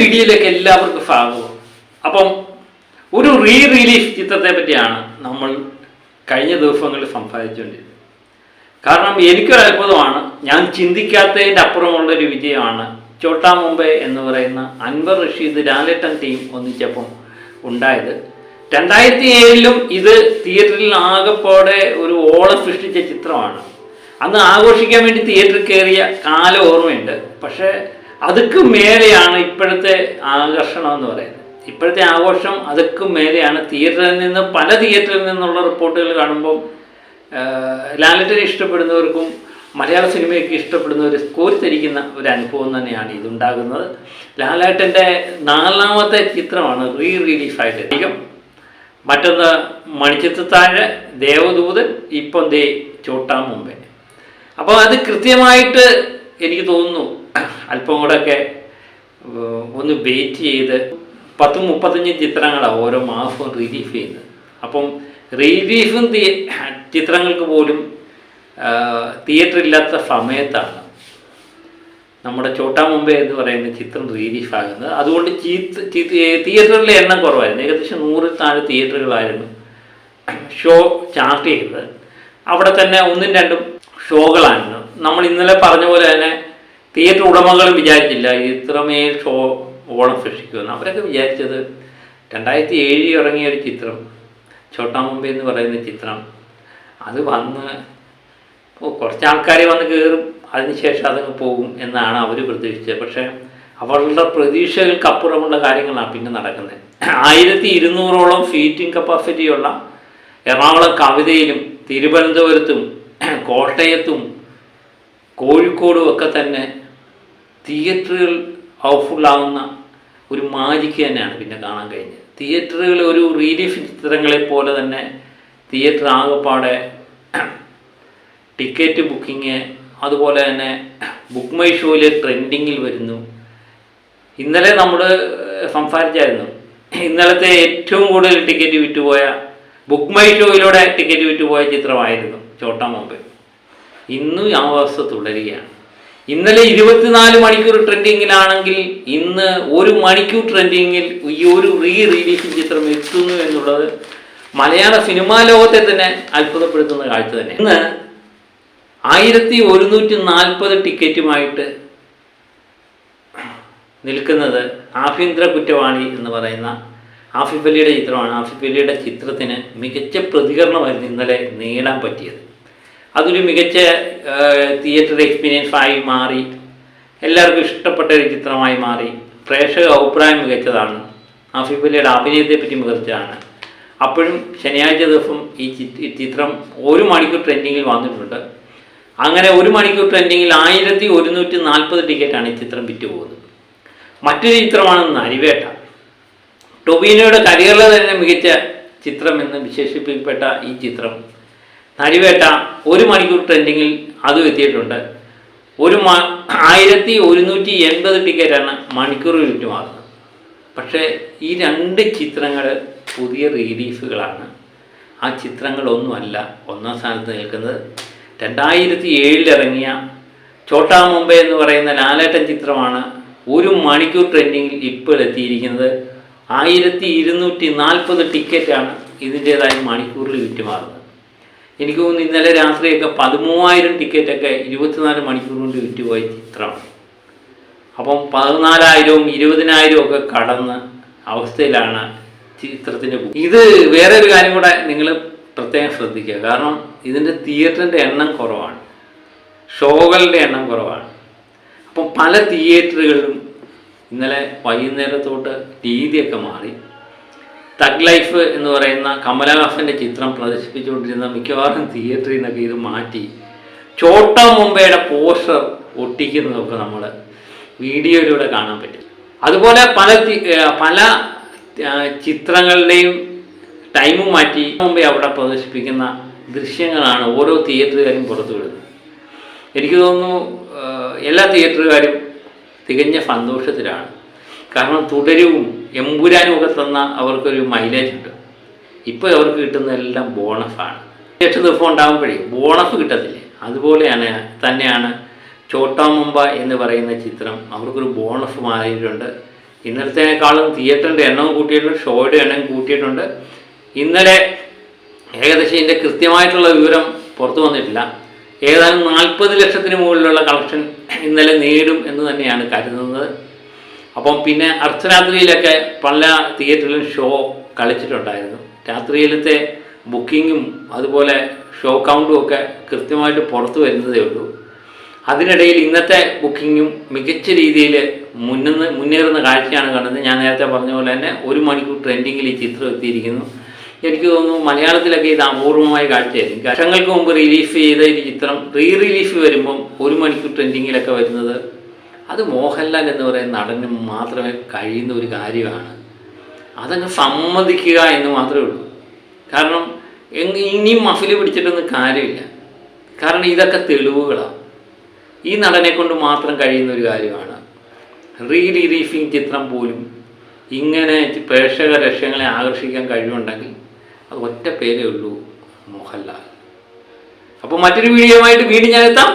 വീഡിയോയിലേക്ക് എല്ലാവർക്കും സ്വാഗതം. അപ്പം ഒരു റീ റിലീഫ് ചിത്രത്തെ പറ്റിയാണ് നമ്മൾ കഴിഞ്ഞ ദിവസങ്ങളിൽ സംസാരിച്ചുകൊണ്ടിരുന്നത്. കാരണം എനിക്കൊരു അത്ഭുതമാണ് ഞാൻ ചിന്തിക്കാത്തതിന്റെ അപ്പുറമുള്ള ഒരു വിജയമാണ് ചോട്ടാ മുംബൈ എന്ന് പറയുന്ന അൻവർ റഷീദ് ലാലേട്ടൻ ടീം ഒന്നിച്ചപ്പം ഉണ്ടായത്. രണ്ടായിരത്തി ഏഴിലും ഇത് തിയേറ്ററിൽ ആകെപ്പോടെ ഒരു ഓളം സൃഷ്ടിച്ച ചിത്രമാണ്. അന്ന് ആഘോഷിക്കാൻ വേണ്ടി തിയേറ്ററിൽ കയറിയ കാലം ഓർമ്മയുണ്ട്. പക്ഷേ അതുക്ക് മേലെയാണ് ഇപ്പോഴത്തെ ആകർഷണം എന്ന് പറയുന്നത്. ഇപ്പോഴത്തെ ആഘോഷം അതുക്കും മേലെയാണ്. തിയേറ്ററിൽ നിന്ന് പല തിയേറ്ററിൽ നിന്നുള്ള റിപ്പോർട്ടുകൾ കാണുമ്പോൾ ലാലറ്റിനെ ഇഷ്ടപ്പെടുന്നവർക്കും മലയാള സിനിമയൊക്കെ ഇഷ്ടപ്പെടുന്നവർ കോരിത്തരിക്കുന്ന ഒരു അനുഭവം തന്നെയാണ് ഇതുണ്ടാകുന്നത്. ലാലേട്ടന്റെ നാലാമത്തെ ചിത്രമാണ് റീ റിലീഫായിട്ട് അധികം മറ്റൊന്ന് മണിച്ചിത്രത്താഴ് ദേവദൂതൻ ഇപ്പം ദേ ചോട്ടാ മുമ്പേ. അപ്പോൾ അത് കൃത്യമായിട്ട് എനിക്ക് തോന്നുന്നു അല്പം കൂടെയൊക്കെ ഒന്ന് വെയിറ്റ് ചെയ്ത് പത്ത് മുപ്പത്തഞ്ച് ചിത്രങ്ങളാണ് ഓരോ മാസവും റിലീഫ് ചെയ്യുന്നത്. അപ്പം റിലീഫും ചിത്രങ്ങൾക്ക് പോലും തിയേറ്റർ ഇല്ലാത്ത സമയത്താണ് നമ്മുടെ ചോട്ടാ മുമ്പേ എന്ന് പറയുന്ന ചിത്രം റിലീഫ് ആകുന്നത്. അതുകൊണ്ട് തിയേറ്ററിലെ എണ്ണം കുറവായിരുന്നു. ഏകദേശം നൂറിൽ താഴെ തിയേറ്ററുകളായിരുന്നു ഷോ ചാർട്ട് ചെയ്തത്. അവിടെ തന്നെ ഒന്നും രണ്ടും ഷോകളായിരുന്നു നമ്മൾ ഇന്നലെ പറഞ്ഞ പോലെ തന്നെ തിയേറ്റർ ഉടമകളും വിചാരിച്ചില്ല. ഇത്രമേൽ ഷോ ഓണം സൃഷ്ടിക്കുമെന്ന്. അവരൊക്കെ വിചാരിച്ചത് രണ്ടായിരത്തി ഏഴിൽ ഇറങ്ങിയ ഒരു ചിത്രം ചോട്ടാ മുംബൈ എന്ന് പറയുന്ന ചിത്രം. അത് വന്ന് കുറച്ച് ആൾക്കാർ വന്ന് കയറും അതിനുശേഷം അതങ്ങ് പോകും എന്നാണ് അവർ പ്രതീക്ഷിച്ചത്. പക്ഷേ അവരുടെ പ്രതീക്ഷകൾക്കപ്പുറമുള്ള കാര്യങ്ങളാണ് പിന്നെ നടക്കുന്നത്. ആയിരത്തി ഇരുന്നൂറോളം സീറ്റിംഗ് കപ്പാസിറ്റിയുള്ള എറണാകുളം കവിതയിലും തിരുവനന്തപുരത്തും കോട്ടയത്തും കോഴിക്കോടും ഒക്കെ തന്നെ തിയേറ്ററുകൾ പവർഫുള്ളാവുന്ന ഒരു മാജിക്ക് തന്നെയാണ് പിന്നെ കാണാൻ കഴിഞ്ഞത്. തിയേറ്ററുകൾ ഒരു റിലീഫ് ചിത്രങ്ങളെ പോലെ തന്നെ തിയേറ്റർ ആകെപ്പാടെ ടിക്കറ്റ് ബുക്കിങ് അതുപോലെ തന്നെ ബുക്ക് മൈ ഷോയിൽ ട്രെൻഡിങ്ങിൽ വരുന്നു. ഇന്നലെ നമ്മൾ സംസാരിച്ചായിരുന്നു. ഇന്നലത്തെ ഏറ്റവും കൂടുതൽ ടിക്കറ്റ് വിറ്റുപോയ ബുക്ക് മൈ ഷോയിലൂടെ ടിക്കറ്റ് വിറ്റുപോയ ചിത്രമായിരുന്നു ചോട്ടാ മുമ്പ് ഇന്നും ആ അവസ്ഥ തുടരുകയാണ്. ഇന്നലെ ഇരുപത്തിനാല് മണിക്കൂർ ട്രെൻഡിങ്ങിലാണെങ്കിൽ ഇന്ന് ഒരു മണിക്കൂർ ട്രെൻഡിങ്ങിൽ ഈ ഒരു റീ റിലീസ് ചിത്രം എത്തുന്നു എന്നുള്ളത് മലയാള സിനിമാ ലോകത്തെ തന്നെ അത്ഭുതപ്പെടുത്തുന്ന കാഴ്ച തന്നെ. ഇന്ന് ആയിരത്തി ഒരുന്നൂറ്റി നാൽപ്പത് ടിക്കറ്റുമായിട്ട് നിൽക്കുന്നത് ആഭ്യന്തര കുറ്റവാളി എന്ന് പറയുന്ന ആഫിഫ് അലിയുടെ ചിത്രമാണ്. ആഫിഫ് അലിയുടെ ചിത്രത്തിന് മികച്ച പ്രതികരണമായിരുന്നു ഇന്നലെ നേടാൻ പറ്റിയത്. അതൊരു മികച്ച തിയേറ്റർ എക്സ്പീരിയൻസ് ആയി മാറി. എല്ലാവർക്കും ഇഷ്ടപ്പെട്ട ഒരു ചിത്രമായി മാറി. പ്രേക്ഷക അഭിപ്രായം മികച്ചതാണ്. ആഫിഫ് അലിയുടെ അഭിനയത്തെ പറ്റി മികച്ചതാണ്. അപ്പോഴും ശനിയാഴ്ച ദിവസം ഈ ചിത്രം ഒരു മണിക്കൂർ ട്രെൻഡിങ്ങിൽ വന്നിട്ടുണ്ട്. അങ്ങനെ ഒരു മണിക്കൂർ ട്രെൻഡിങ്ങിൽ ആയിരത്തി ഒരുന്നൂറ്റി നാൽപ്പത് ടിക്കറ്റാണ് ഈ ചിത്രം വിറ്റുപോകുന്നത് മറ്റൊരു ചിത്രമാണ് നരിവേട്ട ടൊബീനോയുടെ കരിയറിലെ തന്നെ മികച്ച ചിത്രം എന്ന് വിശേഷിപ്പിക്കപ്പെട്ട ഈ ചിത്രം നരിവേട്ട ഒരു മണിക്കൂർ ട്രെൻഡിങ്ങിൽ അതും എത്തിയിട്ടുണ്ട്. ഒരു മ ആയിരത്തി ഒരുന്നൂറ്റി എൺപത് ടിക്കറ്റാണ് മണിക്കൂറിൽ വിറ്റുമാറുന്നത് പക്ഷേ ഈ രണ്ട് ചിത്രങ്ങൾ പുതിയ റിലീഫുകളാണ് ആ ചിത്രങ്ങളൊന്നുമല്ല ഒന്നാം സ്ഥാനത്ത് നിൽക്കുന്നത്. രണ്ടായിരത്തി ഏഴിൽ ഇറങ്ങിയ ചോട്ടാ മുംബൈ എന്ന് പറയുന്ന ലാലേട്ടൻ ചിത്രമാണ് ഒരു മണിക്കൂർ ട്രെൻഡിങ്ങിൽ ഇപ്പോൾ എത്തിയിരിക്കുന്നത്. ആയിരത്തി ഇരുന്നൂറ്റി നാൽപ്പത് ടിക്കറ്റാണ് ഇതിന്റേതായി മണിക്കൂറിൽ വിറ്റുമാറുന്നത് എനിക്ക് തോന്നുന്നു ഇന്നലെ രാത്രിയൊക്കെ പതിമൂവായിരം ടിക്കറ്റൊക്കെ ഇരുപത്തിനാല് മണിക്കൂർ കൊണ്ട് വിറ്റുപോയ ചിത്രമാണ് അപ്പം പതിനാലായിരവും ഇരുപതിനായിരവും ഒക്കെ കടന്ന് അവസ്ഥയിലാണ് ചിത്രത്തിന്റെ ഇത് വേറെ ഒരു കാര്യം കൂടെ നിങ്ങൾ പ്രത്യേകം ശ്രദ്ധിക്കുക. കാരണം ഇതിന്റെ തിയേറ്ററിന്റെ എണ്ണം കുറവാണ്. ഷോകളുടെ എണ്ണം കുറവാണ്. അപ്പം പല തിയേറ്ററുകളിലും ഇന്നലെ വൈകുന്നേരത്തോട്ട് രീതിയൊക്കെ മാറി. തഗ് ലൈഫ് എന്ന് പറയുന്ന കമലഹാസന്റെ ചിത്രം പ്രദർശിപ്പിച്ചുകൊണ്ടിരുന്ന മിക്കവാറും തിയേറ്ററിൽ നിന്നൊക്കെ ഇത് മാറ്റി. ചോട്ട മുംബൈയുടെ പോസ്റ്റർ ഒട്ടിക്കുന്നതൊക്കെ നമ്മൾ വീഡിയോയിലൂടെ കാണാൻ പറ്റും. അതുപോലെ പല പല ചിത്രങ്ങളുടെയും ടൈമും മാറ്റി മുമ്പേ അവിടെ പ്രദർശിപ്പിക്കുന്ന ദൃശ്യങ്ങളാണ് ഓരോ തിയേറ്ററുകാരും പുറത്തു വിടുന്നത് എനിക്ക് തോന്നുന്നു എല്ലാ തിയേറ്ററുകാരും തികഞ്ഞ സന്തോഷത്തിലാണ്. കാരണം തുടരവും എമ്പുരാനും ഒക്കെ തന്ന അവർക്കൊരു മൈലേജ് ഉണ്ട്. ഇപ്പോൾ അവർക്ക് കിട്ടുന്നതെല്ലാം ബോണസാണ് എട്ട് ദിവസം ഉണ്ടാകുമ്പോഴേ ബോണസ് കിട്ടത്തില്ലേ? അതുപോലെയാണ് തന്നെയാണ് ചോട്ടാ മുമ്പ എന്ന് പറയുന്ന ചിത്രം. അവർക്കൊരു ബോണസ് മാറിയിട്ടുണ്ട്. ഇന്നലത്തേക്കാളും തിയേറ്ററിന്റെ എണ്ണവും കൂട്ടിയിട്ടുണ്ട് ഷോയുടെ എണ്ണവും കൂട്ടിയിട്ടുണ്ട്. ഇന്നലെ ഏകദേശം ഇതിന്റെ കൃത്യമായിട്ടുള്ള വിവരം പുറത്തു വന്നിട്ടില്ല. ഏതാനും നാൽപ്പത് ലക്ഷത്തിന് മുകളിലുള്ള കളക്ഷൻ ഇന്നലെ നേടും എന്ന് തന്നെയാണ് കരുതുന്നത്. അപ്പം പിന്നെ അർദ്ധരാത്രിയിലൊക്കെ പല തിയേറ്ററിലും ഷോ കളിച്ചിട്ടുണ്ടായിരുന്നു. രാത്രിയിലത്തെ ബുക്കിങ്ങും അതുപോലെ ഷോ കൗണ്ടും ഒക്കെ കൃത്യമായിട്ട് പുറത്തു വരുന്നതേ ഉള്ളൂ. അതിനിടയിൽ ഇന്നത്തെ ബുക്കിങ്ങും മികച്ച രീതിയിൽ മുന്നുന്ന മുന്നേറുന്ന കാഴ്ചയാണ് കണ്ടത്. ഞാൻ നേരത്തെ പറഞ്ഞ പോലെ തന്നെ ഒരു മണിക്കൂർ ട്രെൻഡിങ്ങിൽ ഈ ചിത്രം എത്തിയിരിക്കുന്നു. എനിക്ക് തോന്നുന്നു മലയാളത്തിലൊക്കെ ഇത് അപൂർവമായ കാഴ്ചയായിരിക്കും. വർഷങ്ങൾക്ക് മുമ്പ് റിലീഫ് ചെയ്ത ഈ ചിത്രം റീ റിലീഫ് വരുമ്പം ഒരു മണിക്കൂർ ട്രെൻഡിങ്ങിലൊക്കെ വരുന്നത് അത് മോഹൻലാൽ എന്ന് പറയുന്ന നടന് മാത്രമേ കഴിയുന്ന ഒരു കാര്യമാണ്. അതങ്ങ് സമ്മതിക്കുക എന്ന് മാത്രമേ ഉള്ളൂ. കാരണം ഇനിയും മഫിൽ പിടിച്ചിട്ടൊന്നും കാര്യമില്ല. കാരണം ഇതൊക്കെ തെളിവുകളാണ് ഈ നടനെ കൊണ്ട് മാത്രം കഴിയുന്ന ഒരു കാര്യമാണ്. റീ റിലീഫിങ് ചിത്രം പോലും ഇങ്ങനെ പ്രേക്ഷക ലക്ഷ്യങ്ങളെ ആകർഷിക്കാൻ കഴിവുണ്ടെങ്കിൽ അത് ഒറ്റ പേരേ ഉള്ളൂ മോഹൻലാൽ. അപ്പോൾ മറ്റൊരു വീഡിയോ ആയിട്ട് വീണ്ടും ഞാൻ എത്താം.